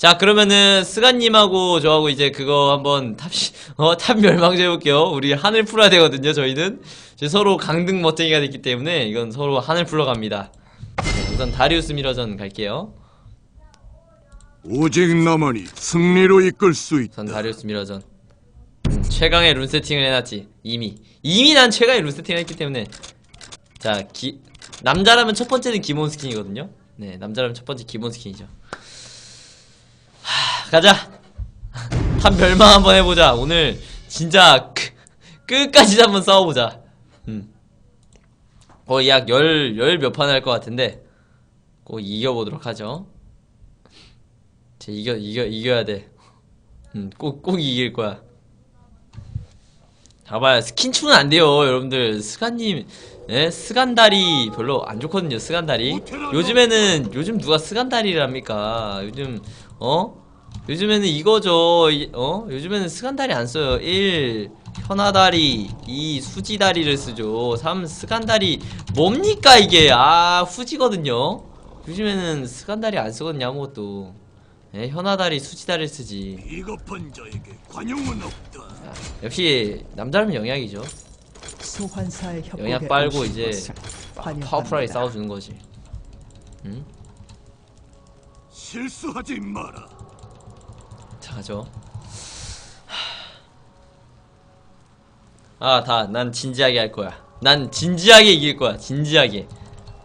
자, 그러면은, 스간님하고 저하고 이제 그거 한번 탑, 시- 어, 탑 멸망제 해볼게요. 우리 하늘 풀어야 되거든요, 저희는. 이제 서로 강등 멋쟁이가 됐기 때문에, 이건 서로 하늘 풀러 갑니다. 네, 우선 다리우스 미러전 갈게요. 오직 나만이 승리로 이끌 수 있다. 우선 다리우스 미러전. 음, 최강의 룬 세팅을 해놨지. 이미. 이미 난 최강의 룬 세팅을 했기 때문에. 자, 기, 남자라면 첫 번째는 기본 스킨이거든요. 네, 남자라면 첫 번째 기본 스킨이죠. 하, 가자. 한 멸망 한번 해보자. 오늘 진짜 크- 끝까지 한번 싸워보자. 음. 거의 약 열, 열 몇 판 할 것 같은데 꼭 이겨보도록 하죠. 제 이겨, 이겨, 이겨야 돼. 음, 꼭, 꼭 이길 거야. 봐봐요. 스킨추는 안 돼요, 여러분들. 스간님, 예? 스간다리 별로 안 좋거든요, 스간다리. 요즘에는, 요즘 누가 스간다리를 합니까? 요즘, 어? 요즘에는 이거죠, 이- 어? 요즘에는 스간다리 안 써요. 1. 현아다리 2. 수지다리를 쓰죠 3. 스간다리 뭡니까 이게 아 후지거든요 요즘에는 스간다리 안 쓰거든요 아무것도 예, 현아다리 수지다리를 쓰지 비겁한 자에게 관용은 없다. 자, 역시 남자라면 영약이죠 소환사의 영약 빨고 이제 파워풀하게. 싸워주는 거지 응? 실수하지 마라. 자 가죠 아 다 난 진지하게 할 거야. 난 진지하게 이길 거야. 진지하게.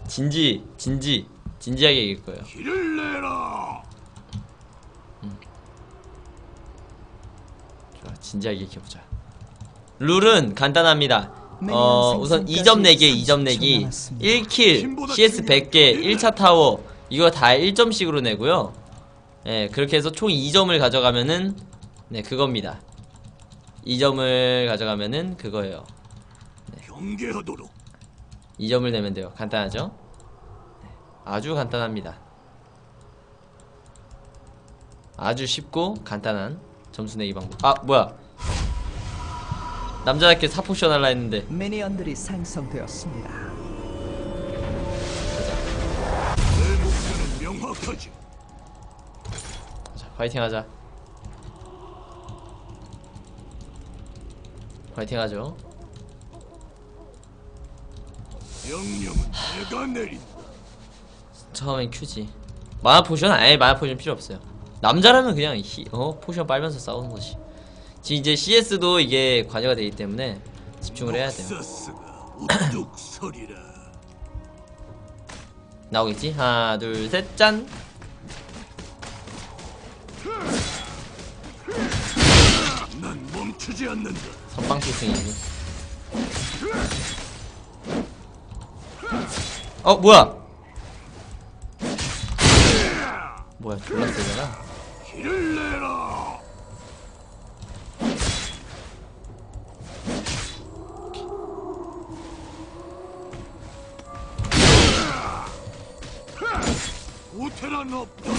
진지 진지 진지하게 이길 거예요. 길을 내라. 좋아, 진지하게 이겨보자. 룰은 간단합니다. 어, 우선 2점 내기, 2점 내기, 1킬, CS 100개, 1차 타워, 이거 다 1점씩으로 내고요. 예, 그렇게 해서 총 2점을 가져가면은, 네, 그겁니다. 2점을 가져가면은 그거예요. 경계하도록. 2점을 내면 돼요. 간단하죠? 네, 아주 간단합니다. 아주 쉽고 간단한 점수 내기 방법. 아, 뭐야. 남자답게 사포션 할라 했는데. 미니언들이 생성되었습니다. 자, 파이팅 하자. 파이팅 하죠. 명령은 내가 내린다. 처음엔 큐지. 마나 포션? 아예 마나 포션 필요 없어요. 남자라면 그냥 히, 어 포션 빨면서 싸우는 거지. 지금 이제 CS도 이게 관여가 되기 때문에 집중을 해야 돼요. 나오겠지? 하나, 둘, 셋, 짠. 난 멈추지 않는다. 선빵 필승이지. 어, 뭐야? 뭐야, 졸라 세잖아. 길을 내라. 오테란 없다.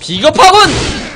비겁하군!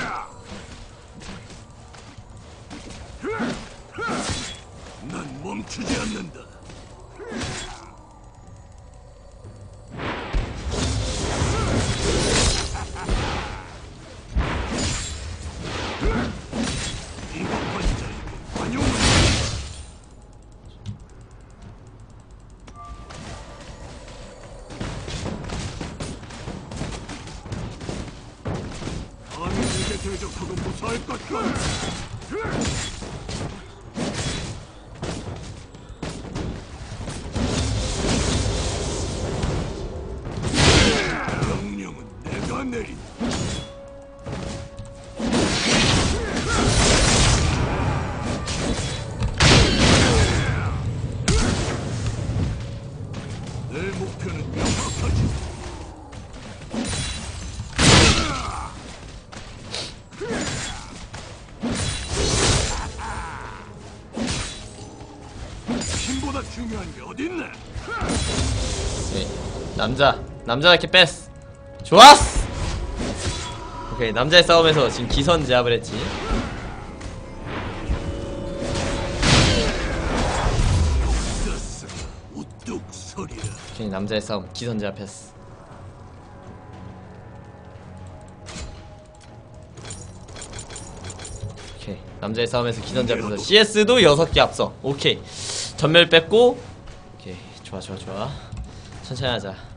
내가 내린다. 내 목표는 명확하지. 힘보다 중요한 게 어딨나? 네. 남자. 남자답게 뺐어. 좋았어! 오케이 남자의 싸움에서 지금 기선 제압을 했지. 오케이 남자의 싸움 기선 제압했어. 오케이 남자의 싸움에서 기선 제압해서 CS도 6개 앞서 오케이 전멸 뺐고. 오케이 좋아 좋아 좋아. 천천히 하자.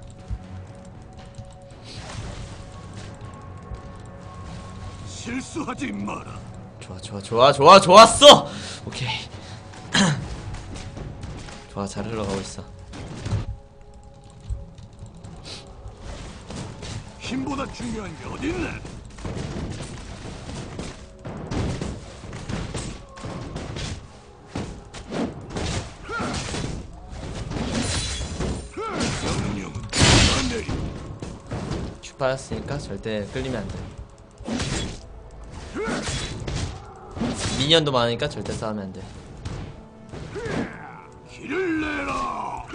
실수하지 마라. 좋아 좋아 좋아 좋아 좋았어 오케이 좋아 잘 흘러가고 있어 힘보다 중요한 게? 명령은 내린다. 슈퍼였으니까 절대 끌리면 안돼 미니언도 많으니까 절대 싸우면 안돼. 길을 내라.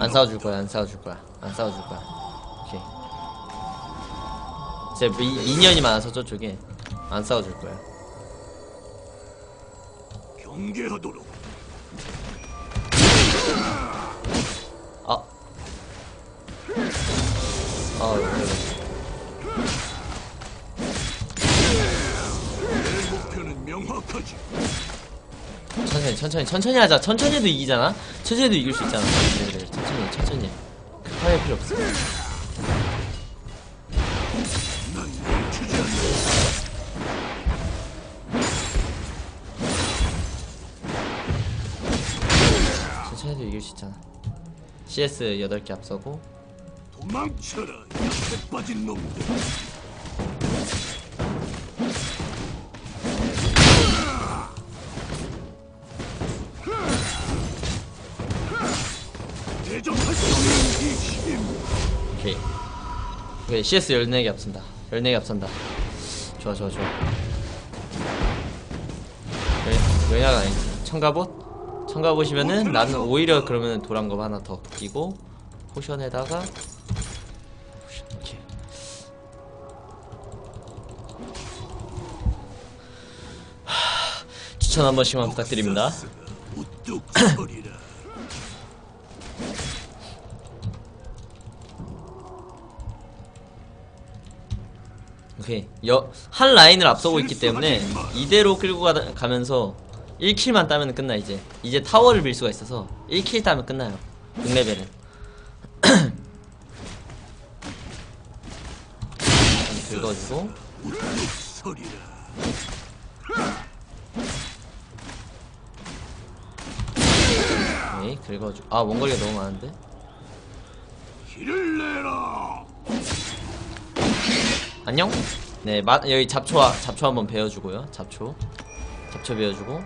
안 싸워줄 거야 안 싸워줄 거야. 안 싸워줄 거야. 오케이. 제 미, 미니언이 많아서 저쪽에 안 싸워줄 거야. 경계하도록. 천천히, 천천히, 천천히 하자. 천천히 해도 이기잖아? 천천히 해도 이길 수 있잖아. 그래, 그래. 천천히, 천천히. 급하게 필요 없어. 천천히 해도 이길 수 있잖아. CS 8개 앞서고. 도망쳐라, 약해 빠진 놈들. 오케이, CS 14개 앞선다. 14개 앞선다. 좋아, 좋아, 좋아. 여- 영야가 아니지. 청가봇? 청가봇이면은 나는 오히려 그러면 도란검 하나 더 끼고 포션에다가 포션, 오케이. 하, 추천 한 번씩만 부탁드립니다. 옥사스가 우뚝 서리라. 오케이. 여, 한 라인을 앞서고 있기 때문에 이대로 끌고 가, 가면서 1킬만 따면 끝나 이제. 이제 타워를 밀 수가 있어서 1킬 따면 끝나요. 6레벨은. 긁어주고. 오케이 긁어주. 아 원거리가 너무 많은데. 안녕. 네, 마, 여기 잡초 잡초 한번 베어주고요. 잡초, 잡초 베어주고.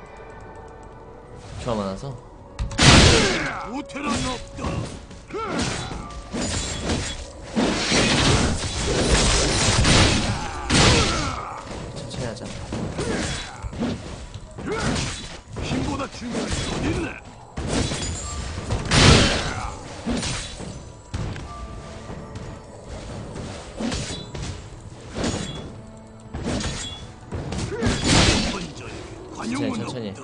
좋아 많아서. 천천히 천천히.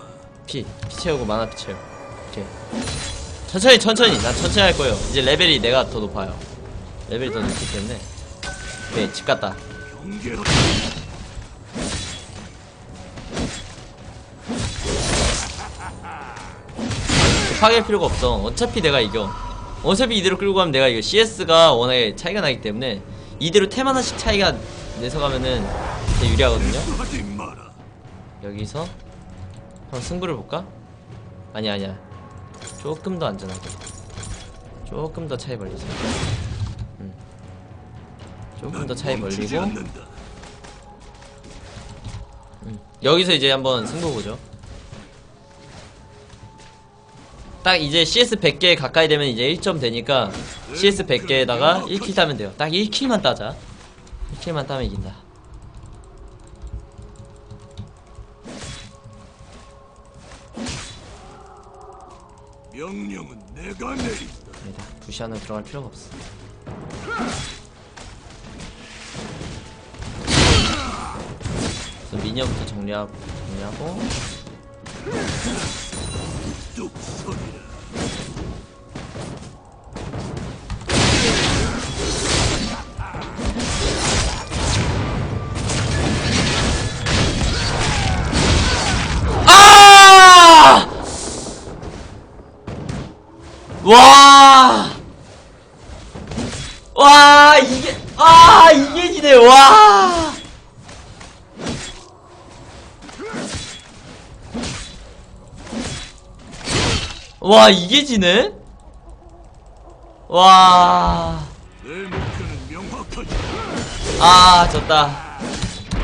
피, 피 채우고 만화 피 채우. 오케이. 천천히 천천히. 난 천천히 할 거예요. 이제 레벨이 내가 더 높아요. 레벨이 더 높기 때문에. 오케이 집 갔다. 경계하라. 급하게 할 필요가 없어. 어차피 내가 이겨. 어차피 이대로 끌고 가면 내가 이겨. CS가 워낙에 차이가 나기 때문에 이대로 템 하나씩 차이가 내서 가면은 되게 유리하거든요. 여기서 한번 승부를 볼까? 아니 아니야. 조금 더 안전하게. 조금 더 차이 벌리자. 음. 조금 더 차이 벌리고 않는다. 여기서 이제 한번 승부 보죠. 딱 이제 CS 100개 가까이 되면 이제 1점 되니까 CS 100개에다가 1킬 따면 돼요. 딱 1킬만 따자. 1킬만 따면 이긴다. 명령은 내가 내린다. 아니다. 부시 안으로 들어갈 필요가 없어. 그래서 미니언부터 정리하고, 정리하고 뚝 소리 와! 와, 이게, 아, 이게 지네, 와! 와, 이게 지네? 와. 아, 졌다.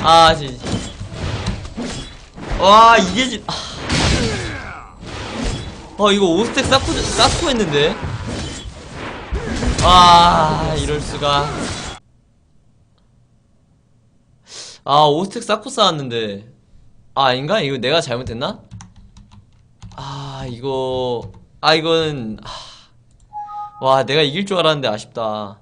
아, 진. 와, 이게 진. 아. 어, 이거 오스텍 쌓고, 쌓고 했는데. 아, 이럴수가. 아, 오스텍 쌓고 쌓았는데. 아, 아닌가? 이거 내가 잘못했나? 아, 이거. 아, 이거는. 아. 와, 내가 이길 줄 알았는데 아쉽다.